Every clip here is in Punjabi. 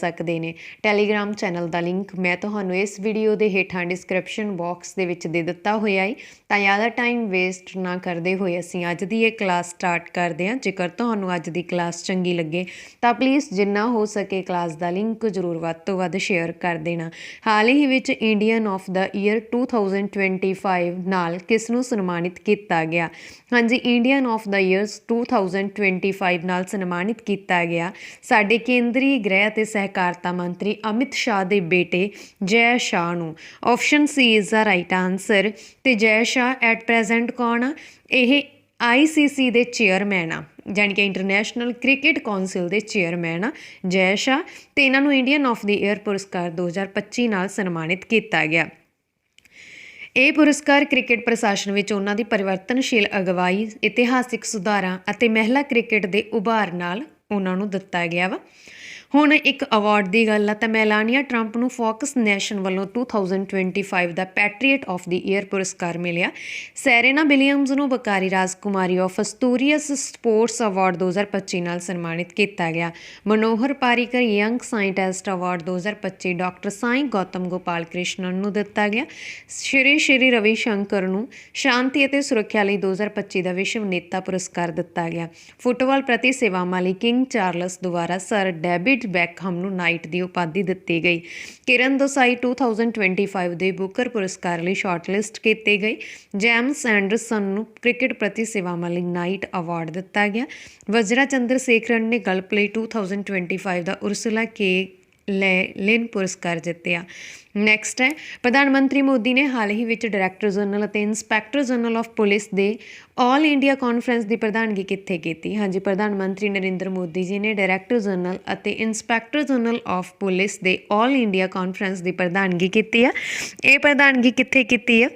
ਸਕਦੇ ਨੇ। ਟੈਲੀਗ੍ਰਾਮ ਚੈਨਲ ਦਾ ਲਿੰਕ ਮੈਂ ਤੁਹਾਨੂੰ ਇਸ ਵੀਡੀਓ ਦੇ ਹੇਠਾਂ ਡਿਸਕ੍ਰਿਪਸ਼ਨ ਬਾਕਸ ਦੇ ਵਿੱਚ ਦੇ ਦਿੱਤਾ ਹੋਇਆ ਹੈ ਤਾਂ ਜ਼ਿਆਦਾ ਟਾਈਮ ਵੇਸਟ ਨਾ ਕਰਦੇ ਹੋਏ ਅਸੀਂ ਅੱਜ ਦੀ ਇਹ ਕਲਾਸ ਸਟਾਰਟ ਕਰਦੇ ਹਾਂ। ਜੇਕਰ ਤੁਹਾਨੂੰ ਅੱਜ ਦੀ ਕਲਾਸ ਚੰਗੀ ਲੱਗੇ, ਤਾਂ ਪਲੀਜ਼ ਜਿੰਨਾ ਹੋ ਸਕੇ ਕਲਾਸ ਦਾ ਲਿੰਕ ਜ਼ਰੂਰ ਵੱਧ ਤੋਂ ਵੱਧ ਸ਼ੇਅਰ ਕਰ ਦੇਣਾ। ਹਾਲ ਹੀ ਵਿੱਚ ਇੰਡੀਅਨ ਆਫ ਦਾ ਈਅਰ 2025 ਨਾਲ ਕਿਸ ਨੂੰ ਸਨਮਾਨਿਤ ਕੀਤਾ ਗਿਆ? ਹਾਂਜੀ ਇੰਡੀਅਨ ਆਫ ਦਾ ਈਅਰਸ 2025 ਨਾਲ ਸਨਮਾਨਿਤ ਕੀਤਾ ਗਿਆ। ਸਾਡੇ ਕੇਂਦਰੀ ਗ੍ਰਹਿ ਅਤੇ ਸਹਿਕਾਰਤਾ ਮੰਤਰੀ ਅਮਿਤ ਸ਼ਾਹ ਦੇ ਬੇਟੇ ਜੈ ਸ਼ਾਹ ਨੂੰ। Option C is the right answer ਤੇ ਜੈ ਸ਼ਾਹ ਐਟ ਪ੍ਰੈਜ਼ੈਂਟ ਕੌਣ ਆ? ਇਹ ਆਈਸੀਸੀ ਦੇ ਚੇਅਰਮੈਨ ਆ, ਜਾਣੀ ਕਿ ਇੰਟਰਨੈਸ਼ਨਲ ਕ੍ਰਿਕਟ ਕਾਉਂਸਲ ਦੇ ਚੇਅਰਮੈਨ ਆ ਜੈ ਸ਼ਾਹ ਤੇ ਇਹਨਾਂ ਨੂੰ ਇੰਡੀਅਨ ਆਫ ਦੀ ਈਅਰ ਪੁਰਸਕਾਰ 2025 ਨਾਲ ਸਨਮਾਨਿਤ ਕੀਤਾ ਗਿਆ। ਇਹ ਪੁਰਸਕਾਰ ਕ੍ਰਿਕਟ ਪ੍ਰਸ਼ਾਸਨ ਵਿੱਚ ਉਹਨਾਂ ਦੀ ਪਰਿਵਰਤਨਸ਼ੀਲ ਅਗਵਾਈ, ਇਤਿਹਾਸਿਕ ਸੁਧਾਰਾਂ ਅਤੇ ਮਹਿਲਾ ਕ੍ਰਿਕਟ ਦੇ ਉਭਾਰ ਨਾਲ ਉਹਨਾਂ ਨੂੰ ਦਿੱਤਾ ਗਿਆ ਵਾ। ਹੁਣ ਇੱਕ ਅਵਾਰਡ ਦੀ ਗੱਲ ਆ ਤਾਂ ਮੈਲਾਨੀਆ ਟਰੰਪ ਨੂੰ ਫੋਕਸ ਨੈਸ਼ਨ ਵੱਲੋਂ 2025 ਦਾ ਪੈਟਰੀਅਟ ਆਫ ਦੀ ਈਅਰ ਪੁਰਸਕਾਰ ਮਿਲਿਆ। ਸੈਰੇਨਾ ਵਿਲੀਅਮਸ ਨੂੰ ਬਕਾਰੀ ਰਾਜਕੁਮਾਰੀ ਆਫ ਅਸਤੂਰੀਅਸ ਸਪੋਰਟਸ ਅਵਾਰਡ 2025 ਨਾਲ ਸਨਮਾਨਿਤ ਕੀਤਾ ਗਿਆ। Manohar Parrikar young scientist award 2025 doctor Sai Gautam Gopal Krishnan ਨੂੰ ਦਿੱਤਾ ਗਿਆ। ਸ਼੍ਰੀ ਸ਼੍ਰੀ ਰਵੀ ਸ਼ੰਕਰ ਨੂੰ ਸ਼ਾਂਤੀ ਅਤੇ ਸੁਰੱਖਿਆ ਲਈ 2025 ਦਾ ਵਿਸ਼ਵ ਨੇਤਾ ਪੁਰਸਕਾਰ ਦਿੱਤਾ ਗਿਆ। ਫੁੱਟਬਾਲ ਪ੍ਰਤੀ ਸੇਵਾਵਾਂ ਲਈ ਕਿੰਗ ਚਾਰਲਸ ਦੁਆਰਾ ਸਰ ਡੈਵਿਡ ਬੈਕਹਮ ਨੂੰ ਨਾਈਟ ਦੀ ਉਪਾਧੀ ਦਿੱਤੀ ਗਈ। ਕਿਰਨ ਦੋਸਾਈ 2025 ਦੇ ਬੁਕਰ ਪੁਰਸਕਾਰ ਲਈ ਸ਼ਾਰਟਲਿਸਟ ਕੀਤੇ ਗਏ। ਜੈਮਸ ਐਂਡਰਸਨ ਨੂੰ ਕ੍ਰਿਕਟ ਪ੍ਰਤੀ ਸੇਵਾਵਾਂ ਲਈ ਨਾਈਟ ਅਵਾਰਡ ਦਿੱਤਾ ਗਿਆ। ਵਜਰਾ ਚੰਦਰ ਸੇਖਰਨ ਨੇ ਗਲਪ ਲਈ 2025 ਦਾ ਉਰਸੁਲਾ ਕੇ ਲਿਨ ਪੁਰਸਕਾਰ ਜਿੱਤਿਆ। ਨੈਕਸਟ ਹੈ, ਪ੍ਰਧਾਨ ਮੰਤਰੀ ਮੋਦੀ ਨੇ ਹਾਲ ਹੀ ਵਿੱਚ ਡਾਇਰੈਕਟਰ ਜਨਰਲ ਅਤੇ ਇੰਸਪੈਕਟਰ ਜਨਰਲ ਆਫ ਪੁਲਿਸ ਦੇ ਆਲ ਇੰਡੀਆ ਕਾਨਫਰੰਸ ਦੀ ਪ੍ਰਧਾਨਗੀ ਕਿੱਥੇ ਕੀਤੀ? ਹਾਂਜੀ, ਪ੍ਰਧਾਨ ਮੰਤਰੀ ਨਰਿੰਦਰ ਮੋਦੀ ਜੀ ਨੇ ਡਾਇਰੈਕਟਰ ਜਨਰਲ ਅਤੇ ਇੰਸਪੈਕਟਰ ਜਨਰਲ ਆਫ ਪੁਲਿਸ ਦੇ ਆਲ ਇੰਡੀਆ ਕਾਨਫਰੰਸ ਦੀ ਪ੍ਰਧਾਨਗੀ ਕੀਤੀ ਆ। ਇਹ ਪ੍ਰਧਾਨਗੀ ਕਿੱਥੇ ਕੀਤੀ ਆ?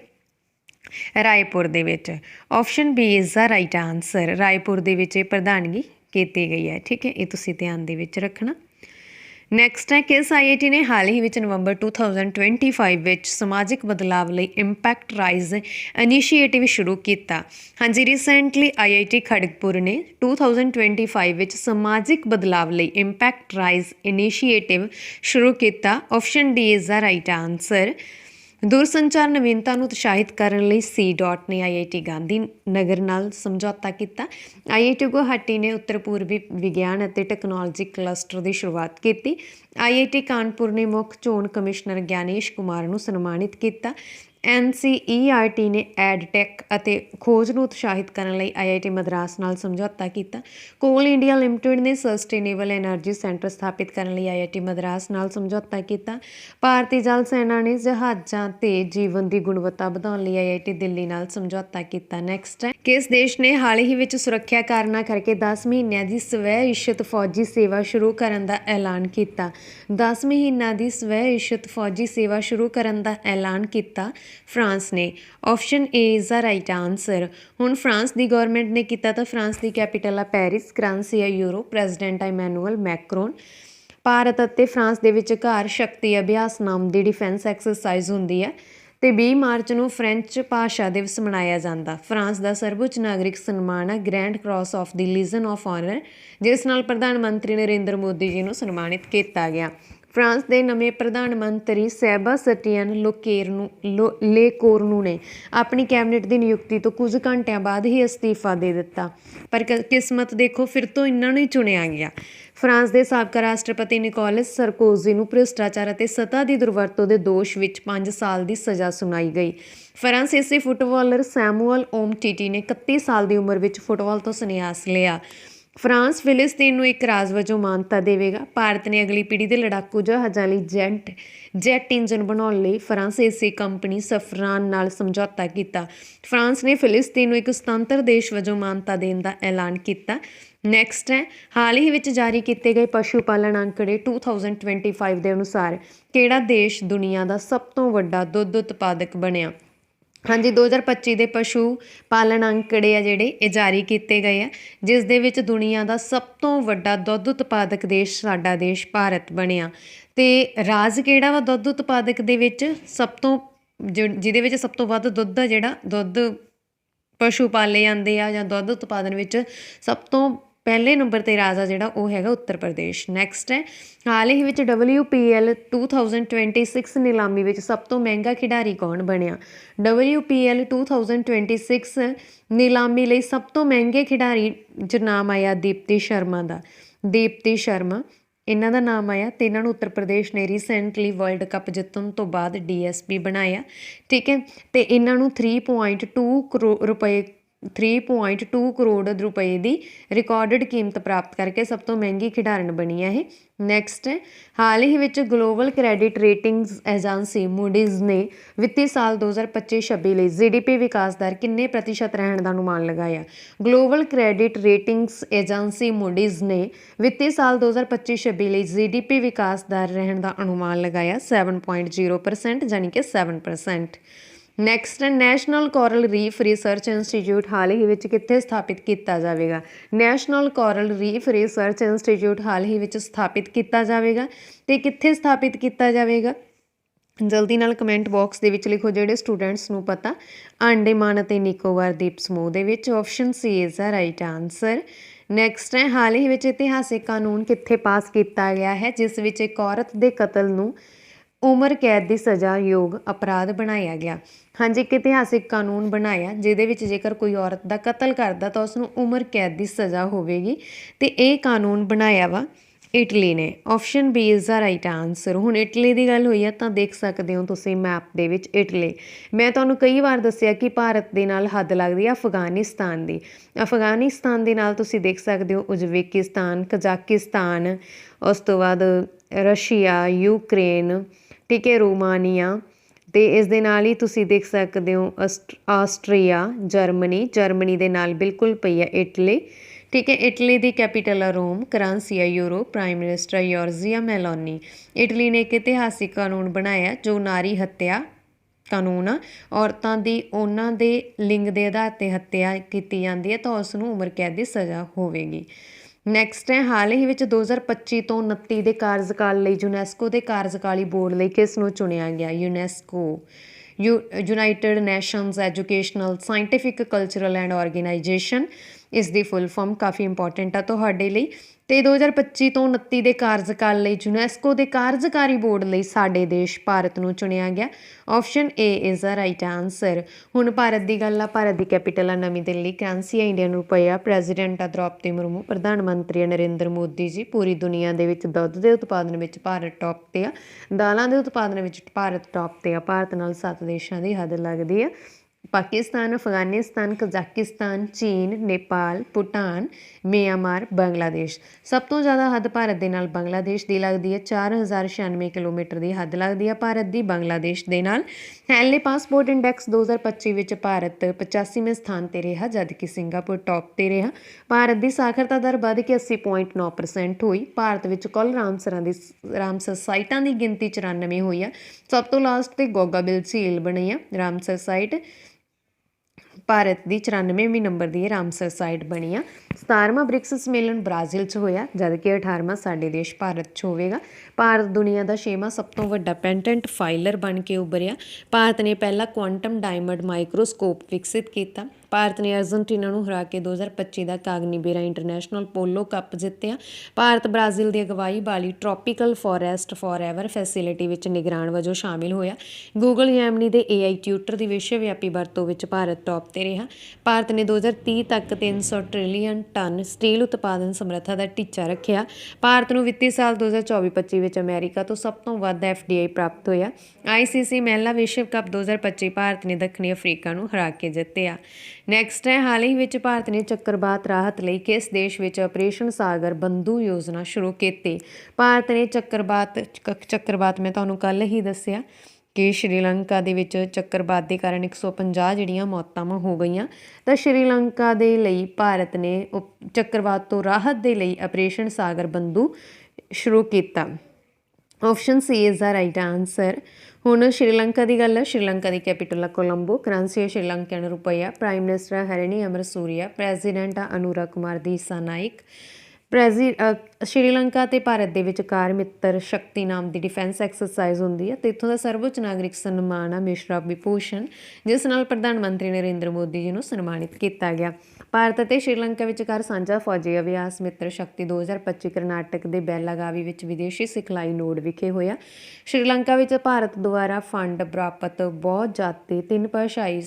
ਰਾਏਪੁਰ ਦੇ ਵਿੱਚ। Option B is the right answer Raipur ਦੇ ਵਿੱਚ ਇਹ ਪ੍ਰਧਾਨਗੀ ਕੀਤੀ ਗਈ ਹੈ। ਠੀਕ ਹੈ, ਇਹ ਤੁਸੀਂ ਧਿਆਨ ਦੇ ਵਿੱਚ ਰੱਖਣਾ। ਨੈਕਸਟ ਹੈ, ਕਿਸ ਆਈਆਈਟੀ ਨੇ ਹਾਲ ਹੀ ਵਿੱਚ ਨਵੰਬਰ 2025 ਵਿੱਚ ਸਮਾਜਿਕ ਬਦਲਾਵ ਲਈ ਇੰਪੈਕਟ ਰਾਈਜ਼ ਇਨੀਸ਼ੀਏਟਿਵ ਸ਼ੁਰੂ ਕੀਤਾ। ਹਾਂਜੀ ਰੀਸੈਂਟਲੀ ਆਈਆਈਟੀ ਖੜਗਪੁਰ ਨੇ 2025 ਵਿੱਚ ਸਮਾਜਿਕ ਬਦਲਾਵ ਲਈ ਇੰਪੈਕਟ ਰਾਈਜ਼ ਇਨੀਸ਼ੀਏਟਿਵ ਸ਼ੁਰੂ ਕੀਤਾ। Option D is the right answer ਦੂਰਸੰਚਾਰ ਨਵੀਨਤਾ ਨੂੰ ਉਤਸ਼ਾਹਿਤ ਕਰਨ ਲਈ ਸੀ ਡਾਟ ਨੇ ਆਈਆਈਟੀ ਗਾਂਧੀ ਨਗਰ ਨਾਲ ਸਮਝੌਤਾ ਕੀਤਾ। ਆਈਆਈਟੀ ਗੁਹਾਟੀ ਨੇ ਉੱਤਰ ਪੂਰਬੀ ਵਿਗਿਆਨ ਅਤੇ ਟੈਕਨੋਲੋਜੀ ਕਲਸਟਰ ਦੀ ਸ਼ੁਰੂਆਤ ਕੀਤੀ। ਆਈਆਈਟੀ ਕਾਨਪੁਰ ਨੇ ਮੁੱਖ ਚੋਣ ਕਮਿਸ਼ਨਰ ਗਿਆਨੇਸ਼ ਕੁਮਾਰ ਨੂੰ ਸਨਮਾਨਿਤ ਕੀਤਾ। ਐਨਸੀਈਆਰਟੀ ਨੇ ਐਡਟੈਕ ਅਤੇ ਖੋਜ ਨੂੰ ਉਤਸ਼ਾਹਿਤ ਕਰਨ ਲਈ ਆਈਆਈਟੀ ਮਦਰਾਸ ਨਾਲ ਸਮਝੌਤਾ ਕੀਤਾ। ਕੋਲ ਇੰਡੀਆ ਲਿਮਟਿਡ ਨੇ ਸਸਟੇਨੇਬਲ એનર્ਜੀ ਸੈਂਟਰ ਸਥਾਪਿਤ ਕਰਨ ਲਈ ਆਈਆਈਟੀ ਮਦਰਾਸ ਨਾਲ ਸਮਝੌਤਾ ਕੀਤਾ। ਭਾਰਤੀ ਜਲ ਸੈਨਾ ਨੇ ਜਹਾਜ਼ਾਂ ਤੇ ਜੀਵਨ ਦੀ ਗੁਣਵੱਤਾ ਵਧਾਉਣ ਲਈ ਆਈਆਈਟੀ ਦਿੱਲੀ ਨਾਲ ਸਮਝੌਤਾ ਕੀਤਾ। ਨੈਕਸਟ ਹੈ। ਕਿਸ ਦੇਸ਼ ਨੇ ਹਾਲ ਹੀ ਵਿੱਚ ਸੁਰੱਖਿਆ ਕਾਰਨਾਂ ਕਰਕੇ 10 ਮਹੀਨਿਆਂ ਦੀ ਸਵੈ ਇਸ਼ਤ ਫੌਜੀ ਸੇਵਾ ਸ਼ੁਰੂ ਕਰਨ ਦਾ ਐਲਾਨ ਕੀਤਾ? 10 ਮਹੀਨਿਆਂ ਦੀ ਸਵੈ ਇਸ਼ਤ ਫੌਜੀ ਸੇਵਾ ਸ਼ੁਰੂ ਕਰਨ ਦਾ ਐਲਾਨ ਕੀਤਾ। ਫਰਾਂਸ ਨੇ। Option A is the right answer ਹੁਣ ਫਰਾਂਸ ਦੀ ਗਵਰਨਮੈਂਟ ਨੇ ਕੀਤਾ ਤਾਂ ਫਰਾਂਸ ਦੀ ਕੈਪੀਟਲ ਆ ਪੈਰਿਸ ਕਰੰਸੀ ਆ ਯੂਰੋ ਪ੍ਰੈਜ਼ੀਡੈਂਟ ਆ ਇਮੈਨੂਅਲ ਮੈਕਰੋਨ ਭਾਰਤ ਅਤੇ ਫਰਾਂਸ ਦੇ ਵਿਚਕਾਰ ਸ਼ਕਤੀ ਅਭਿਆਸ ਨਾਮ ਦੀ ਡਿਫੈਂਸ ਐਕਸਰਸਾਈਜ਼ ਹੁੰਦੀ ਹੈ ਤੇ 20 ਮਾਰਚ ਨੂੰ ਫ੍ਰੈਂਚ ਭਾਸ਼ਾ ਦਿਵਸ ਮਨਾਇਆ ਜਾਂਦਾ। ਫਰਾਂਸ ਦਾ ਸਰਵਉੱਚ ਨਾਗਰਿਕ ਸਨਮਾਨ ਹੈ Grand Cross of the Legion of Honour ਜਿਸ ਨਾਲ ਪ੍ਰਧਾਨ ਮੰਤਰੀ ਨਰਿੰਦਰ ਮੋਦੀ ਜੀ ਨੂੰ ਸਨਮਾਨਿਤ ਕੀਤਾ ਗਿਆ। ਫਰਾਂਸ ਦੇ ਨਵੇਂ ਪ੍ਰਧਾਨ ਮੰਤਰੀ ਸੈਬਾ ਸੈਬਾਸਟੀਅਨ ਲੋਕੇਰ ਨੂੰ ਲੇਕੋਰਨੂ ਨੇ ਆਪਣੀ ਕੈਬਨਿਟ ਦੀ ਨਿਯੁਕਤੀ ਤੋਂ ਕੁਝ ਘੰਟਿਆਂ ਬਾਅਦ ਹੀ ਅਸਤੀਫਾ ਦੇ ਦਿੱਤਾ। ਪਰ ਕਿਸਮਤ ਦੇਖੋ, ਫਿਰ ਤੋਂ ਇਹਨਾਂ ਨੂੰ ਹੀ ਚੁਣਿਆ ਗਿਆ। ਫਰਾਂਸ ਦੇ ਸਾਬਕਾ ਰਾਸ਼ਟਰਪਤੀ ਨਿਕੋਲਸ ਸਰਕੋਜ਼ੀ ਨੂੰ ਭ੍ਰਿਸ਼ਟਾਚਾਰ ਅਤੇ ਸੱਤਾ ਦੀ ਦੁਰਵਰਤੋਂ ਦੇ ਦੋਸ਼ ਵਿੱਚ 5 ਸਾਲ ਦੀ ਸਜ਼ਾ ਸੁਣਾਈ ਗਈ। ਫਰਾਂਸੀਸੀ ਫੁੱਟਬਾਲਰ ਸੈਮੂਅਲ ਓਮਟੀਟੀ ਨੇ 31 ਸਾਲ ਦੀ ਉਮਰ ਵਿੱਚ ਫੁੱਟਬਾਲ ਤੋਂ ਸੰਨਿਆਸ ਲਿਆ। ਫਰਾਂਸ ਫਿਲਿਸਤੀਨ ਨੂੰ ਇੱਕ ਰਾਜ ਵਜੋਂ ਮਾਨਤਾ ਦੇਵੇਗਾ। ਭਾਰਤ ਨੇ ਅਗਲੀ ਪੀੜ੍ਹੀ ਦੇ ਲੜਾਕੂ ਜਹਾਜ਼ਾਂ ਲਈ ਜੈਟ ਜੈਟ ਇੰਜਨ ਬਣਾਉਣ ਲਈ ਫਰਾਂਸੀਸੀ ਕੰਪਨੀ ਸਫਰਾਨ ਨਾਲ ਸਮਝੌਤਾ ਕੀਤਾ। ਫਰਾਂਸ ਨੇ ਫਿਲਿਸਤੀਨ ਨੂੰ ਇੱਕ ਸੁਤੰਤਰ ਦੇਸ਼ ਵਜੋਂ ਮਾਨਤਾ ਦੇਣ ਦਾ ਐਲਾਨ ਕੀਤਾ। ਨੈਕਸਟ ਹੈ, ਹਾਲ ਹੀ ਵਿੱਚ ਜਾਰੀ ਕੀਤੇ ਗਏ ਪਸ਼ੂ ਪਾਲਣ ਅੰਕੜੇ 2025 ਦੇ ਅਨੁਸਾਰ ਕਿਹੜਾ ਦੇਸ਼ ਦੁਨੀਆ ਦਾ ਸਭ ਤੋਂ ਵੱਡਾ ਦੁੱਧ ਉਤਪਾਦਕ ਬਣਿਆ? ਹਾਂਜੀ 2025 ਦੇ ਪਸ਼ੂ ਪਾਲਣ ਅੰਕੜੇ ਆ ਜਿਹੜੇ, ਇਹ ਜਾਰੀ ਕੀਤੇ ਗਏ ਆ, ਜਿਸ ਦੇ ਵਿੱਚ ਦੁਨੀਆ ਦਾ ਸਭ ਤੋਂ ਵੱਡਾ ਦੁੱਧ ਉਤਪਾਦਕ ਦੇਸ਼ ਸਾਡਾ ਦੇਸ਼ ਭਾਰਤ ਬਣਿਆ। ਤੇ ਰਾਜ ਕਿਹੜਾ ਵਾ ਦੁੱਧ ਉਤਪਾਦਕ ਦੇ ਵਿੱਚ? ਸਭ ਤੋਂ ਜਿ- ਜਿਹਦੇ ਵਿੱਚ ਸਭ ਤੋਂ ਵੱਧ ਦੁੱਧ ਆ ਜਿਹੜਾ, ਦੁੱਧ ਪਸ਼ੂ ਪਾਲੇ ਜਾਂਦੇ ਆ ਜਾਂ ਦੁੱਧ ਉਤਪਾਦਨ ਵਿੱਚ ਸਭ ਤੋਂ ਪਹਿਲੇ ਨੰਬਰ ਤੇ ਰਾਜ ਆ ਜਿਹੜਾ, ਉਹ ਹੈਗਾ ਉੱਤਰ ਪ੍ਰਦੇਸ਼। ਨੈਕਸਟ ਹੈ, ਹਾਲ ਹੀ ਵਿੱਚ WPL 2026 ਨਿਲਾਮੀ ਵਿੱਚ ਸਭ ਤੋਂ ਮਹਿੰਗਾ ਖਿਡਾਰੀ ਕੌਣ ਬਣਿਆ? WPL 2026 ਨਿਲਾਮੀ ਲਈ ਸਭ ਤੋਂ ਮਹਿੰਗੇ ਖਿਡਾਰੀ ਚ ਨਾਮ ਆਇਆ ਦੀਪਤੀ ਸ਼ਰਮਾ ਦਾ। ਦੀਪਤੀ ਸ਼ਰਮਾ, ਇਹਨਾਂ ਦਾ ਨਾਮ ਆਇਆ ਤੇ ਇਹਨਾਂ ਨੂੰ ਉੱਤਰ ਪ੍ਰਦੇਸ਼ ਨੇ ਰੀਸੈਂਟਲੀ ਵਰਲਡ ਕੱਪ ਜਿੱਤਣ ਤੋਂ ਬਾਅਦ ਡੀਐਸਪੀ ਬਣਾਇਆ। ਠੀਕ ਹੈ, ਤੇ ਇਹਨਾਂ ਨੂੰ 3.2 ਕਰੋੜ ਰੁਪਏ 3.2 ਕਰੋੜ ਰੁਪਏ ਦੀ ਰਿਕਾਰਡਡ ਕੀਮਤ ਪ੍ਰਾਪਤ ਕਰਕੇ ਸਭ ਤੋਂ ਮਹਿੰਗੀ ਖਿਡਾਰਨ ਬਣੀ ਹੈ ਇਹ। ਨੈਕਸਟ ਹਾਲ ਹੀ ਵਿੱਚ global credit ratings agency Moody's ਨੇ ਵਿੱਤੀ ਸਾਲ 2025-26 ਲਈ ਜੀਡੀਪੀ ਵਿਕਾਸ ਦਰ ਕਿੰਨੇ ਪ੍ਰਤੀਸ਼ਤ ਰਹਿਣ ਦਾ ਅਨੁਮਾਨ ਲਗਾਇਆ? Global credit ratings agency Moody's ਨੇ ਵਿੱਤੀ ਸਾਲ 2025-26 ਲਈ ਜੀਡੀਪੀ ਵਿਕਾਸ ਦਰ ਰਹਿਣ ਦਾ ਅਨੁਮਾਨ ਲਗਾਇਆ 7.0% ਯਾਨੀ ਕਿ 7% next national coral reef research institute ਹਾਲ ਹੀ ਵਿੱਚ ਕਿੱਥੇ ਸਥਾਪਿਤ ਕੀਤਾ ਜਾਵੇਗਾ? National coral reef research institute ਹਾਲ ਹੀ ਵਿੱਚ ਸਥਾਪਿਤ ਕੀਤਾ ਜਾਵੇਗਾ ਤੇ ਕਿੱਥੇ ਸਥਾਪਿਤ ਕੀਤਾ ਜਾਵੇਗਾ? ਜਲਦੀ ਨਾਲ ਕਮੈਂਟ ਬਾਕਸ ਦੇ ਵਿੱਚ ਲਿਖੋ ਜਿਹੜੇ ਸਟੂਡੈਂਟਸ ਨੂੰ ਪਤਾ। ਅੰਡੇਮਾਨ ਅਤੇ ਨਿਕੋਬਾਰ ਦੀਪ ਸਮੂਹ ਦੇ ਵਿੱਚ option C is the right answer next ਹੈ ਹਾਲ ਹੀ ਵਿੱਚ ਇਤਿਹਾਸਿਕ ਕਾਨੂੰਨ ਕਿੱਥੇ ਪਾਸ ਕੀਤਾ ਗਿਆ ਹੈ, ਜਿਸ ਵਿੱਚ ਇੱਕ ਔਰਤ ਦੇ ਕਤਲ ਨੂੰ ਉਮਰ ਕੈਦ ਦੀ ਸਜ਼ਾ ਯੋਗ ਅਪਰਾਧ ਬਣਾਇਆ ਗਿਆ। ਹਾਂਜੀ, ਇੱਕ ਇਤਿਹਾਸਿਕ ਕਾਨੂੰਨ ਬਣਾਇਆ, ਜਿਹਦੇ ਵਿੱਚ ਜੇਕਰ ਕੋਈ ਔਰਤ ਦਾ ਕਤਲ ਕਰਦਾ ਤਾਂ ਉਸ ਨੂੰ ਉਮਰ ਕੈਦ ਦੀ ਸਜ਼ਾ ਹੋਵੇਗੀ। ਤੇ ਇਹ ਕਾਨੂੰਨ ਬਣਾਇਆ ਵਾ ਇਟਲੀ ਨੇ। Option B is the right answer ਹੁਣ ਇਟਲੀ ਦੀ ਗੱਲ ਹੋਈ ਹੈ ਤਾਂ ਦੇਖ ਸਕਦੇ ਹੋ ਤੁਸੀਂ ਮੈਪ ਦੇ ਵਿੱਚ ਇਟਲੀ। ਮੈਂ ਤੁਹਾਨੂੰ ਕਈ ਵਾਰ ਦੱਸਿਆ ਕਿ ਭਾਰਤ ਦੇ ਨਾਲ ਹੱਦ ਲੱਗਦੀ ਹੈ ਅਫਗਾਨਿਸਤਾਨ ਦੀ। ਅਫਗਾਨਿਸਤਾਨ ਦੇ ਨਾਲ ਤੁਸੀਂ ਦੇਖ ਸਕਦੇ ਹੋ ਉਜ਼ਬੇਕਿਸਤਾਨ, ਕਜ਼ਾਕਿਸਤਾਨ, ਉਸ ਤੋਂ ਬਾਅਦ ਰਸ਼ੀਆ, ਯੂਕਰੇਨ ਠੀਕ ਹੈ ਰੋਮਾਨੀਆ। ਤੇ ਇਸ ਦੇ ਨਾਲ ਹੀ ਤੁਸੀਂ ਦੇਖ ਸਕਦੇ ਹੋ ਅਸਟ- ਆਸਟਰੀਆ, ਜਰਮਨੀ। ਜਰਮਨੀ ਦੇ ਨਾਲ ਬਿਲਕੁਲ ਪਈ ਹੈ ਇਟਲੀ। ਠੀਕ ਹੈ, ਇਟਲੀ ਦੀ ਕੈਪੀਟਲ ਆ ਰੋਮ ਕਰੰਸੀ ਹੈ euro prime minister Giorgia Meloni. Italy ਨੇ ਇੱਕ ਇਤਿਹਾਸਿਕ ਕਾਨੂੰਨ ਬਣਾਇਆ ਜੋ ਨਾਰੀ ਹੱਤਿਆ ਕਾਨੂੰਨ ਆ। ਔਰਤਾਂ ਦੀ ਉਹਨਾਂ ਦੇ ਲਿੰਗ ਦੇ ਆਧਾਰ ਤੇ ਹੱਤਿਆ ਕੀਤੀ ਜਾਂਦੀ ਹੈ ਤਾਂ ਉਸ ਨੂੰ ਉਮਰ ਕੈਦ ਦੀ ਸਜ਼ਾ ਹੋਵੇਗੀ। ਨੈਕਸਟ ਹੈ, ਹਾਲ ਹੀ ਵਿੱਚ 2025 ਤੋਂ 29 ਦੇ ਕਾਰਜਕਾਲ ਲਈ ਯੂਨੈਸਕੋ ਦੇ ਕਾਰਜਕਾਲੀ ਬੋਰਡ ਲਈ ਕਿਸ ਨੂੰ ਚੁਣਿਆ ਗਿਆ? UNESCO U United Nations Educational Scientific Cultural and Organization ਇਸ ਦੀ ਫੁੱਲ ਫਾਰਮ ਕਾਫੀ ਇੰਪੋਰਟੈਂਟ ਆ ਤੁਹਾਡੇ ਲਈ। ਤੇ 2025 ਤੋਂ 29 ਦੇ ਕਾਰਜਕਾਲ ਲਈ ਯੂਨੈਸਕੋ ਦੇ ਕਾਰਜਕਾਰੀ ਬੋਰਡ ਲਈ ਸਾਡੇ ਦੇਸ਼ ਭਾਰਤ ਨੂੰ ਚੁਣਿਆ ਗਿਆ। Option A is the right answer ਹੁਣ ਭਾਰਤ ਦੀ ਗੱਲ ਆ, ਭਾਰਤ ਦੀ ਕੈਪੀਟਲ ਆ ਨਵੀਂ ਦਿੱਲੀ। ਕਰੰਸੀ ਆ ਇੰਡੀਅਨ ਰੁਪਈਆ ਪ੍ਰੈਜ਼ੀਡੈਂਟ ਆ ਦ੍ਰੋਪਦੀ ਮੁਰਮੂ। ਪ੍ਰਧਾਨ ਮੰਤਰੀ ਆ ਨਰਿੰਦਰ ਮੋਦੀ ਜੀ। ਪੂਰੀ ਦੁਨੀਆ ਦੇ ਵਿੱਚ ਦੁੱਧ ਦੇ ਉਤਪਾਦਨ ਵਿੱਚ ਭਾਰਤ ਟੌਪ ਤੇ ਆ। ਦਾਲਾਂ ਦੇ ਉਤਪਾਦਨ ਵਿੱਚ ਭਾਰਤ ਟੌਪ ਤੇ ਆ। ਭਾਰਤ ਨਾਲ ਸੱਤ ਦੇਸ਼ਾਂ ਦੀ ਹੱਦ ਲੱਗਦੀ ਆ। ਪਾਕਿਸਤਾਨ, ਅਫਗਾਨਿਸਤਾਨ, ਕਜ਼ਾਕਿਸਤਾਨ, ਚੀਨ, ਨੇਪਾਲ, ਭੂਟਾਨ, ਮਿਆਂਮਾਰ, ਬੰਗਲਾਦੇਸ਼। ਸਭ ਤੋਂ ਜ਼ਿਆਦਾ ਹੱਦ ਭਾਰਤ ਦੇ ਨਾਲ ਬੰਗਲਾਦੇਸ਼ ਦੀ ਲੱਗਦੀ ਹੈ। 4096 ਕਿਲੋਮੀਟਰ ਦੀ ਹੱਦ ਲੱਗਦੀ ਹੈ ਭਾਰਤ ਦੀ ਬੰਗਲਾਦੇਸ਼ ਦੇ ਨਾਲ। ਹੈਨਲੇ ਪਾਸਪੋਰਟ ਇੰਡੈਕਸ 2025 ਵਿੱਚ ਭਾਰਤ 85ਵੇਂ ਸਥਾਨ ਤੇ ਰਿਹਾ, ਜਦਕਿ ਸਿੰਗਾਪੁਰ ਟੌਪ ਤੇ ਰਿਹਾ। ਭਾਰਤ ਦੀ ਸਾਖਰਤਾ ਦਰ ਵੱਧ ਕੇ 80.9% ਹੋਈ। ਭਾਰਤ ਵਿੱਚ ਕੁੱਲ ਰਾਮਸਰਾਂ ਦੀ ਰਾਮਸਰ ਸਾਈਟਾਂ ਦੀ ਗਿਣਤੀ 94 ਹੋਈ ਆ ਸਭ ਤੋਂ ਲਾਸਟ ਤੇ ਗੋਗਾਬਿਲ ਝੀਲ ਬਣੀ ਆ ਰਾਮਸਰ ਸਾਈਟ ਭਾਰਤ ਦੀ 94ਵੀਂ ਨੰਬਰ ਦੀ ਇਹ ਰਾਮਸਰ ਸਾਈਟ ਬਣੀ ਆ। 17ਵਾਂ ਬ੍ਰਿਕਸ ਸੰਮੇਲਨ ਬ੍ਰਾਜ਼ੀਲ 'ਚ ਹੋਇਆ ਜਦਕਿ 18ਵਾਂ ਸਾਡੇ ਦੇਸ਼ ਭਾਰਤ 'ਚ ਹੋਵੇਗਾ। ਭਾਰਤ ਦੁਨੀਆ ਦਾ ਛੇਵਾਂ ਸਭ ਤੋਂ ਵੱਡਾ ਪੈਟੈਂਟ ਫਾਈਲਰ ਬਣ ਕੇ ਉੱਭਰਿਆ। ਭਾਰਤ ਨੇ ਪਹਿਲਾ ਕੁਆਂਟਮ ਡਾਇਮੰਡ ਮਾਈਕਰੋਸਕੋਪ ਵਿਕਸਿਤ ਕੀਤਾ। ਭਾਰਤ ਨੇ ਅਰਜਨਟੀਨਾ ਨੂੰ ਹਰਾ ਕੇ 2025 ਦਾ ਕਾਗਨੀਬੇਰਾ ਇੰਟਰਨੈਸ਼ਨਲ ਪੋਲੋ ਕੱਪ ਜਿੱਤਿਆ। ਭਾਰਤ ਬ੍ਰਾਜ਼ੀਲ ਦੀ ਅਗਵਾਈ ਵਾਲੀ ਟ੍ਰੋਪੀਕਲ ਫੋਰੈਸਟ ਫੋਰਐਵਰ ਫੈਸਿਲਿਟੀ ਵਿੱਚ ਨਿਗਰਾਨ ਵਜੋਂ ਸ਼ਾਮਿਲ ਹੋਇਆ। ਗੂਗਲ ਜੈਮਨੀ ਦੇ AI ਟਿਊਟਰ ਦੀ ਵਿਸ਼ਵ ਵਿਆਪੀ ਵਰਤੋਂ ਵਿੱਚ ਭਾਰਤ ਟੌਪ ਤੇ ਰਿਹਾ। ਭਾਰਤ ਨੇ 2030 ਤੱਕ 300 ਟ੍ਰਿਲੀਅਨ ਟਨ ਸਟੀਲ ਉਤਪਾਦਨ ਸਮਰੱਥਾ ਦਾ ਟੀਚਾ ਰੱਖਿਆ। ਭਾਰਤ ਨੂੰ ਵਿੱਤੀ ਸਾਲ 2024-25 ਵਿੱਚ ਅਮਰੀਕਾ ਤੋਂ ਸਭ ਤੋਂ ਵੱਧ ਐਫਡੀਆਈ ਪ੍ਰਾਪਤ ਹੋਇਆ। ਆਈਸੀਸੀ ਮਹਿਲਾ ਵਿਸ਼ਵ ਕੱਪ 2025 ਭਾਰਤ ਨੇ ਦੱਖਣੀ ਅਫਰੀਕਾ ਨੂੰ ਹਰਾ ਕੇ ਜਿੱਤਿਆ। ਨੈਕਸਟ ਹੈ, ਹਾਲ ਹੀ ਵਿੱਚ ਭਾਰਤ ਨੇ ਚੱਕਰਵਾਤ ਰਾਹਤ ਲਈ ਕਿਸ ਦੇਸ਼ ਵਿੱਚ ਆਪਰੇਸ਼ਨ ਸਾਗਰ ਬੰਦੂ ਯੋਜਨਾ ਸ਼ੁਰੂ ਕੀਤੀ? ਭਾਰਤ ਨੇ ਚੱਕਰਵਾਤ, ਚੱਕ- ਚੱਕਰਵਾਤ ਮੈਂ ਤੁਹਾਨੂੰ ਕੱਲ ਹੀ ਦੱਸਿਆ। ਕਿ ਸ਼੍ਰੀਲੰਕਾ ਦੇ ਵਿੱਚ ਚੱਕਰਵਾਤ ਦੇ ਕਾਰਨ 150 ਜਿਹੜੀਆਂ ਮੌਤਾਂ ਹੋ ਗਈਆਂ। ਤਾਂ ਸ਼੍ਰੀਲੰਕਾ ਦੇ ਲਈ ਭਾਰਤ ਨੇ ਉਪ- ਚੱਕਰਵਾਤ ਤੋਂ ਰਾਹਤ ਦੇ ਲਈ ਆਪਰੇਸ਼ਨ ਸਾਗਰ ਬੰਦੂ ਸ਼ੁਰੂ ਕੀਤਾ। Option C is the right answer. ਹੁਣ ਸ਼੍ਰੀਲੰਕਾ ਦੀ ਗੱਲ ਹੈ ਸ਼੍ਰੀਲੰਕਾ ਦੀ ਕੈਪੀਟਲ ਹੈ ਕੋਲੰਬੋ। ਕਰੰਸੀ ਹੈ ਸ਼੍ਰੀਲੰਕਨ ਰੁਪਈਆ। Prime minister Harini Amarasuriya president ਆ ਅਨੂਰਾ ਕੁਮਾਰ ਦੀਸਾ ਨਾਇਕ। ਪ੍ਰੈਜ਼ੀ ਸ਼੍ਰੀਲੰਕਾ ਤੇ ਭਾਰਤ ਦੇ ਵਿਚਕਾਰ ਮਿੱਤਰ ਸ਼ਕਤੀ ਨਾਮ ਦੀ ਡਿਫੈਂਸ ਐਕਸਰਸਾਈਜ਼ ਹੁੰਦੀ ਹੈ ਤੇ ਇੱਥੋਂ ਦਾ ਸਰਵਉੱਚ ਨਾਗਰਿਕ ਸਨਮਾਨ ਆ ਮਿਸ਼ਰਾ ਵਿਭੂਸ਼ਣ, ਜਿਸ ਨਾਲ ਪ੍ਰਧਾਨ ਮੰਤਰੀ ਨਰਿੰਦਰ ਮੋਦੀ ਜੀ ਨੂੰ ਸਨਮਾਨਿਤ ਕੀਤਾ ਗਿਆ। ਭਾਰਤ ਅਤੇ ਸ਼੍ਰੀਲੰਕਾ ਵਿਚਕਾਰ ਸਾਂਝਾ ਫੌਜੀ ਅਭਿਆਸ ਮਿੱਤਰ ਸ਼ਕਤੀ 2025 ਕਰਨਾਟਕ ਦੇ ਬੈਲਾਗਾਵੀ ਵਿੱਚ ਵਿਦੇਸ਼ੀ ਸਿਖਲਾਈ ਨੋਡ ਵਿਖੇ ਹੋਇਆ। ਸ਼੍ਰੀਲੰਕਾ ਵਿੱਚ ਭਾਰਤ ਦੁਆਰਾ ਫੰਡ ਪ੍ਰਾਪਤ ਬਹੁਤ ਜਾਤੀ ਤਿੰਨ ਭਾਸ਼ਾਈ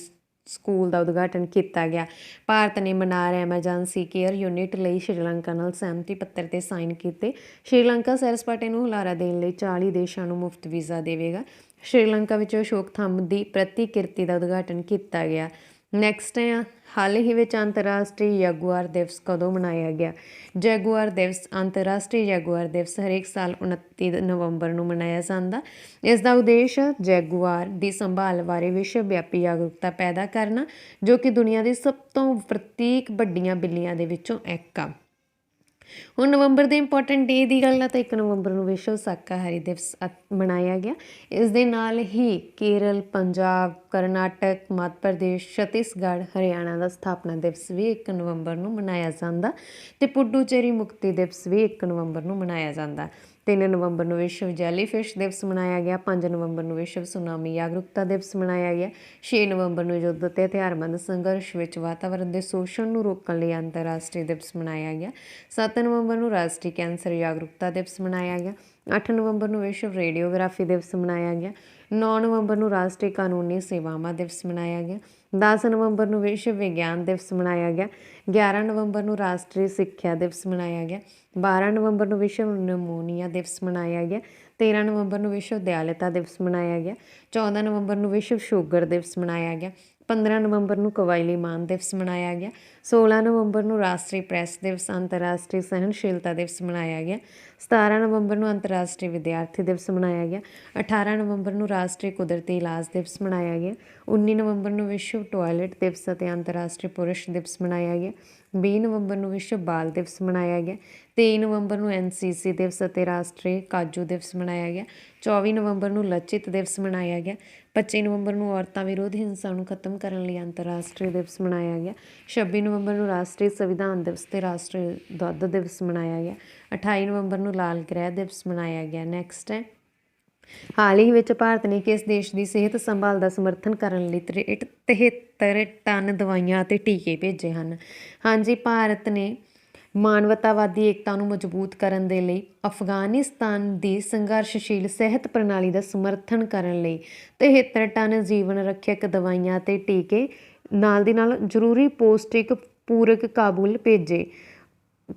ਸਕੂਲ ਦਾ ਉਦਘਾਟਨ ਕੀਤਾ ਗਿਆ। ਭਾਰਤ ਨੇ ਮਨਾਰ ਐਮਰਜੈਂਸੀ ਕੇਅਰ ਯੂਨਿਟ ਲਈ ਸ਼੍ਰੀਲੰਕਾ ਨਾਲ ਸਹਿਮਤੀ ਪੱਤਰ ਤੇ ਸਾਈਨ ਕੀਤੇ। ਸ਼੍ਰੀਲੰਕਾ ਸੈਰ ਸਪਾਟੇ ਨੂੰ ਹੁਲਾਰਾ ਦੇਣ ਲਈ 40 ਦੇਸ਼ਾਂ ਨੂੰ ਮੁਫਤ ਵੀਜ਼ਾ ਦੇਵੇਗਾ। ਸ਼੍ਰੀਲੰਕਾ ਵਿੱਚ ਅਸ਼ੋਕ ਥੰਮ ਦੀ ਪ੍ਰਤੀਕਿਰਤੀ ਦਾ ਉਦਘਾਟਨ ਕੀਤਾ ਗਿਆ। ਨੈਕਸਟ ਹੈ, ਹਾਲ ਹੀ ਵਿੱਚ ਅੰਤਰਰਾਸ਼ਟਰੀ ਜੈਗੁਆਰ ਦਿਵਸ ਕਦੋਂ ਮਨਾਇਆ ਗਿਆ? ਜੈਗੁਆਰ ਦਿਵਸ, ਅੰਤਰਰਾਸ਼ਟਰੀ ਜੈਗੁਆਰ ਦਿਵਸ ਹਰੇਕ ਸਾਲ 29 ਨਵੰਬਰ ਨੂੰ ਮਨਾਇਆ ਜਾਂਦਾ। ਇਸ ਦਾ ਉਦੇਸ਼ ਜੈਗੁਆਰ ਦੀ ਸੰਭਾਲ ਬਾਰੇ ਵਿਸ਼ਵ ਵਿਆਪੀ ਜਾਗਰੂਕਤਾ ਪੈਦਾ ਕਰਨਾ, ਜੋ ਕਿ ਦੁਨੀਆ ਦੀ ਸਭ ਤੋਂ ਪ੍ਰਤੀਕ ਵੱਡੀਆਂ ਬਿੱਲੀਆਂ ਦੇ ਵਿੱਚੋਂ ਇੱਕ ਆ। ਹੁਣ ਨਵੰਬਰ ਦੇ ਇੰਪੋਰਟੈਂਟ ਡੇ ਦੀ ਗੱਲ ਆ ਤਾਂ 1 ਨਵੰਬਰ ਨੂੰ ਵਿਸ਼ਵ ਸ਼ਾਕਾਹਾਰੀ ਦਿਵਸ ਅ- ਮਨਾਇਆ ਗਿਆ। ਇਸ ਦੇ ਨਾਲ ਹੀ ਕੇਰਲ, ਪੰਜਾਬ, ਕਰਨਾਟਕ, ਮੱਧ ਪ੍ਰਦੇਸ਼, ਛੱਤੀਸਗੜ੍ਹ, ਹਰਿਆਣਾ ਦਾ ਸਥਾਪਨਾ ਦਿਵਸ ਵੀ 1 ਨਵੰਬਰ ਨੂੰ ਮਨਾਇਆ ਜਾਂਦਾ ਤੇ ਪੁਡੂਚੇਰੀ ਮੁਕਤੀ ਦਿਵਸ ਵੀ 1 ਨਵੰਬਰ ਨੂੰ ਮਨਾਇਆ ਜਾਂਦਾ। 3 ਨਵੰਬਰ ਨੂੰ ਵਿਸ਼ਵ ਜੈਲੀਫਿਸ਼ ਦਿਵਸ ਮਨਾਇਆ ਗਿਆ 5 ਨਵੰਬਰ ਨੂੰ ਵਿਸ਼ਵ ਸੁਨਾਮੀ ਜਾਗਰੂਕਤਾ ਦਿਵਸ ਮਨਾਇਆ ਗਿਆ 6 ਨਵੰਬਰ ਨੂੰ ਯੁੱਧ ਤੇ ਹਥਿਆਰਬੰਦ ਸੰਘਰਸ਼ ਵਿੱਚ ਵਾਤਾਵਰਣ ਦੇ ਸ਼ੋਸ਼ਣ ਨੂੰ ਰੋਕਣ ਲਈ ਅੰਤਰਰਾਸ਼ਟਰੀ ਦਿਵਸ ਮਨਾਇਆ ਗਿਆ 7 ਨਵੰਬਰ ਨੂੰ ਰਾਸ਼ਟਰੀ ਕੈਂਸਰ ਜਾਗਰੂਕਤਾ ਦਿਵਸ ਮਨਾਇਆ ਗਿਆ 8 ਨਵੰਬਰ ਨੂੰ ਵਿਸ਼ਵ ਰੇਡੀਓਗ੍ਰਾਫੀ ਦਿਵਸ ਮਨਾਇਆ ਗਿਆ 9 ਨਵੰਬਰ ਨੂੰ ਰਾਸ਼ਟਰੀ ਕਾਨੂੰਨੀ ਸੇਵਾਵਾਂ ਦਿਵਸ ਮਨਾਇਆ ਗਿਆ 10 ਨਵੰਬਰ ਨੂੰ ਵਿਸ਼ਵ ਵਿਗਿਆਨ ਦਿਵਸ ਮਨਾਇਆ ਗਿਆ 11 ਨਵੰਬਰ ਨੂੰ ਰਾਸ਼ਟਰੀ ਸਿੱਖਿਆ ਦਿਵਸ ਮਨਾਇਆ ਗਿਆ 12 ਨਵੰਬਰ ਨੂੰ ਵਿਸ਼ਵ ਨਮੂਨੀਆ ਦਿਵਸ ਮਨਾਇਆ ਗਿਆ 13 ਨਵੰਬਰ ਨੂੰ ਵਿਸ਼ਵ ਦਿਆਲਤਾ ਦਿਵਸ ਮਨਾਇਆ ਗਿਆ 14 ਨਵੰਬਰ ਨੂੰ ਵਿਸ਼ਵ ਸ਼ੂਗਰ ਦਿਵਸ ਮਨਾਇਆ ਗਿਆ 15 ਨਵੰਬਰ ਨੂੰ ਕਵਾਇਲੀ ਮਾਨ ਦਿਵਸ ਮਨਾਇਆ ਗਿਆ 16 ਨਵੰਬਰ ਨੂੰ ਰਾਸ਼ਟਰੀ ਪ੍ਰੈਸ ਦਿਵਸ, ਅੰਤਰਰਾਸ਼ਟਰੀ ਸਹਿਣਸ਼ੀਲਤਾ ਦਿਵਸ ਮਨਾਇਆ ਗਿਆ 17 ਨਵੰਬਰ ਨੂੰ ਅੰਤਰਰਾਸ਼ਟਰੀ ਵਿਦਿਆਰਥੀ ਦਿਵਸ ਮਨਾਇਆ ਗਿਆ 18 ਨਵੰਬਰ ਨੂੰ ਰਾਸ਼ਟਰੀ ਕੁਦਰਤੀ ਇਲਾਜ ਦਿਵਸ ਮਨਾਇਆ ਗਿਆ 19 ਨਵੰਬਰ ਨੂੰ ਵਿਸ਼ਵ ਟਾਇਲਟ ਦਿਵਸ ਅਤੇ ਅੰਤਰਰਾਸ਼ਟਰੀ ਪੁਰਸ਼ ਦਿਵਸ ਮਨਾਇਆ ਗਿਆ 20 ਨਵੰਬਰ ਨੂੰ ਵਿਸ਼ਵ ਬਾਲ ਦਿਵਸ ਮਨਾਇਆ ਗਿਆ 23 ਨਵੰਬਰ ਨੂੰ ਐਨਸੀਸੀ ਦਿਵਸ ਅਤੇ ਰਾਸ਼ਟਰੀ ਕਾਜੂ ਦਿਵਸ ਮਨਾਇਆ ਗਿਆ 24 ਨਵੰਬਰ ਨੂੰ ਲਚਿਤ ਦਿਵਸ ਮਨਾਇਆ ਗਿਆ 25 ਨਵੰਬਰ ਨੂੰ ਔਰਤਾਂ ਵਿਰੋਧ ਹਿੰਸਾ ਨੂੰ ਖਤਮ ਕਰਨ ਲਈ ਅੰਤਰਰਾਸ਼ਟਰੀ ਦਿਵਸ ਮਨਾਇਆ ਗਿਆ। 26 ਨਵੰਬਰ ਨੂੰ ਰਾਸ਼ਟਰੀ ਸੰਵਿਧਾਨ ਦਿਵਸ ਤੇ ਰਾਸ਼ਟਰੀ ਦੁੱਧ ਦਿਵਸ ਮਨਾਇਆ ਗਿਆ। 28 ਨਵੰਬਰ ਨੂੰ ਲਾਲ ਗ੍ਰਹਿ ਦਿਵਸ ਮਨਾਇਆ ਗਿਆ। ਨੈਕਸਟ ਹੈ। ਹਾਲ ਹੀ ਵਿੱਚ ਭਾਰਤ ਨੇ ਕਿਸ ਦੇਸ਼ ਦੀ ਸਿਹਤ ਸੰਭਾਲ ਦਾ ਸਮਰਥਨ ਕਰਨ ਲਈ 73 ਟਨ ਦਵਾਈਆਂ ਅਤੇ ਟੀਕੇ ਭੇਜੇ ਹਨ? ਹਾਂਜੀ, ਭਾਰਤ ਨੇ ਮਾਨਵਤਾਵਾਦੀ ਏਕਤਾ ਨੂੰ ਮਜ਼ਬੂਤ ਕਰਨ ਦੇ ਲਈ, ਅਫਗਾਨਿਸਤਾਨ ਦੀ ਸੰਘਰਸ਼ਸ਼ੀਲ ਸਿਹਤ ਪ੍ਰਣਾਲੀ ਦਾ ਸਮਰਥਨ ਕਰਨ ਲਈ 73 ਟਨ ਜੀਵਨ ਰੱਖਿਅਕ ਦਵਾਈਆਂ ਤੇ ਟੀਕੇ ਨਾਲ ਦੀ ਨਾਲ ਜ਼ਰੂਰੀ ਪੌਸ਼ਟਿਕ ਪੂਰਕ ਕਾਬੁਲ ਭੇਜੇ।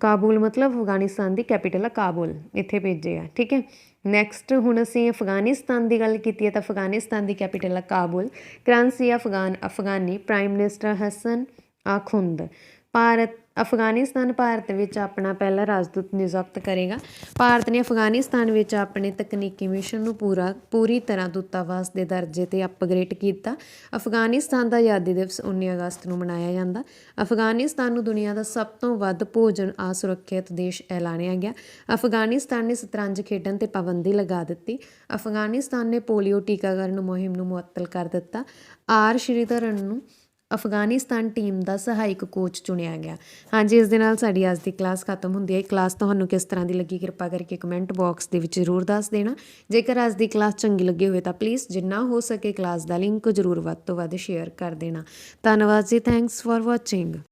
ਕਾਬੁਲ ਮਤਲਬ ਅਫਗਾਨਿਸਤਾਨ ਦੀ ਕੈਪੀਟਲ ਹੈ ਕਾਬੁਲ ਇੱਥੇ ਭੇਜੇ ਆ, ਠੀਕ ਹੈ? ਨੈਕਸਟ ਹੁਣ ਅਸੀਂ ਅਫਗਾਨਿਸਤਾਨ ਦੀ ਗੱਲ ਕੀਤੀ ਹੈ ਤਾਂ ਅਫਗਾਨਿਸਤਾਨ ਦੀ ਕੈਪੀਟਲ ਹੈ Kabul. Currency Afghan, Afghani prime minister Hasan Akhund Bharat Afghanistan Bharat ਵਿੱਚ ਆਪਣਾ ਪਹਿਲਾ ਰਾਜਦੂਤ ਨਿਯੁਕਤ ਕਰੇਗਾ। ਭਾਰਤ ਨੇ ਅਫਗਾਨਿਸਤਾਨ ਵਿੱਚ ਆਪਣੇ ਤਕਨੀਕੀ ਮਿਸ਼ਨ ਨੂੰ ਪੂਰਾ, ਪੂਰੀ ਤਰ੍ਹਾਂ ਦੂਤਾਵਾਸ ਦੇ ਦਰਜੇ ਤੇ ਅਪਗ੍ਰੇਡ ਕੀਤਾ। ਅਫਗਾਨਿਸਤਾਨ ਦਾ ਆਜ਼ਾਦੀ ਦਿਵਸ 19 ਅਗਸਤ ਨੂੰ ਮਨਾਇਆ ਜਾਂਦਾ। ਅਫਗਾਨਿਸਤਾਨ ਨੂੰ ਦੁਨੀਆ ਦਾ ਸਭ ਤੋਂ ਵੱਧ ਭੋਜਨ ਅਸੁਰੱਖਿਅਤ ਦੇਸ਼ ਐਲਾਨਿਆ ਗਿਆ। ਅਫਗਾਨਿਸਤਾਨ ਨੇ ਸ਼ਤਰੰਜ ਖੇਡਣ ਤੇ ਪਾਬੰਦੀ ਲਗਾ ਦਿੱਤੀ। ਅਫਗਾਨਿਸਤਾਨ ਨੇ ਪੋਲੀਓ ਟੀਕਾਕਰਨ ਮੁਹਿੰਮ ਨੂੰ ਮੁਅੱਤਲ ਕਰ ਦਿੱਤਾ। ਆਰ ਸ਼੍ਰੀਧਰਨ ਨੂੰ ਅਫਗਾਨਿਸਤਾਨ ਟੀਮ ਦਾ ਸਹਾਇਕ ਕੋਚ ਚੁਣਿਆ ਗਿਆ। ਹਾਂਜੀ, ਇਸ ਦੇ ਨਾਲ ਸਾਡੀ ਅੱਜ ਦੀ ਕਲਾਸ ਖਤਮ ਹੁੰਦੀ ਹੈ। ਇਹ ਕਲਾਸ ਤੁਹਾਨੂੰ ਕਿਸ ਤਰ੍ਹਾਂ ਦੀ ਲੱਗੀ ਕਿਰਪਾ ਕਰਕੇ ਕਮੈਂਟ ਬਾਕਸ ਦੇ ਵਿੱਚ ਜ਼ਰੂਰ ਦੱਸ ਦੇਣਾ। ਜੇਕਰ ਅੱਜ ਦੀ ਕਲਾਸ ਚੰਗੀ ਲੱਗੀ ਹੋਵੇ ਤਾਂ ਪਲੀਜ਼ ਜਿੰਨਾ ਹੋ ਸਕੇ ਕਲਾਸ ਦਾ ਲਿੰਕ ਜ਼ਰੂਰ ਵੱਧ ਤੋਂ ਵੱਧ ਸ਼ੇਅਰ ਕਰ ਦੇਣਾ। ਧੰਨਵਾਦ ਜੀ ਥੈਂਕਸ ਫॉर ਵਾਚਿੰਗ